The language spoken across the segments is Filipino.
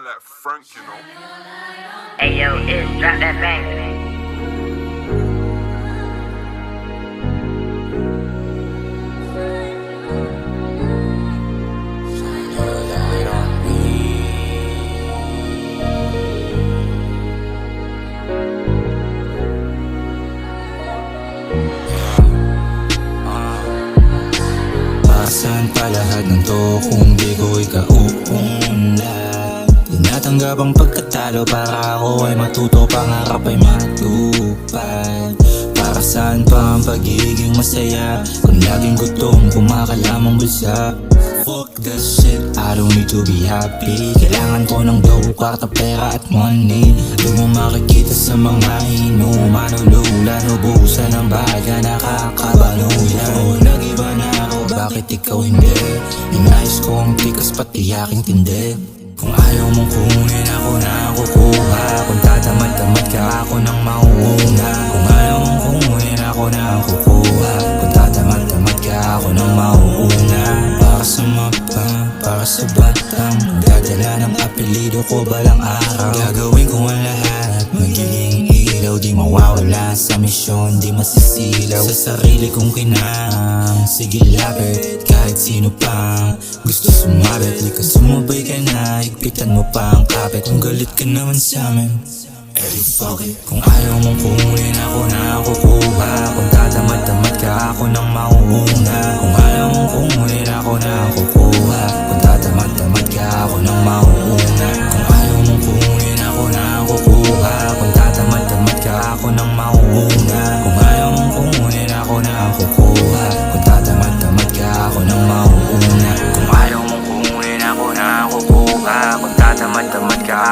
man like Frank, you know. Hey yo, it's drop that bang. Saan pa lahat ng to kung di ko ikauunlad Tinatanggap ang pagkatalo para ako ay matuto Pangarap ay matupad. Para saan pa ang pagiging masaya Kung laging gutom kumakalamang bulsa? Fuck that shit, I don't need to be happy. Kailangan ko ng dough, kwarta, pera at money. Di mo makikita sa mga inuman Ulula, nubusan ng baga, nakakabaluya Oo, nag-iba na ako, bakit ikaw hindi? Inayos ko ang tikas pati aking tindi Kung ayaw mong kunin ako na kukuha. Kung tatamad-tamad ka ako nang mauuna. Kung ayaw mong kunin ako na kukuha. Kung tatamad-tamad ka ako nang mauuna. Para sa mapa, para sa batang Magdadala ng apelido ko balang araw. Gagawin ko ang lahat Magiging ilaw. Di mawawala Sa misyon di masisilaw. Sa sarili kong kinang Sige lapit. Kahit sino pang Gusto sumabit Di ka sumabay ka na Higpitan mo pa ang kapit Kung galit ka naman sa amin. Fuck it. Kung ayaw mong kunin ako na kukuha Kung tatamad-tamad ka ako nang mauuna Kung ayaw mong kunin ako na Kung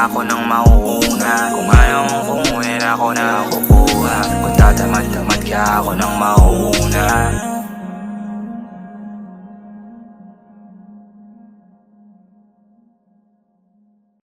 ako nang mauuna. Kung ayaw mong kunin ako na kukuha. Kung tatamad-tamad ka ako nang mauuna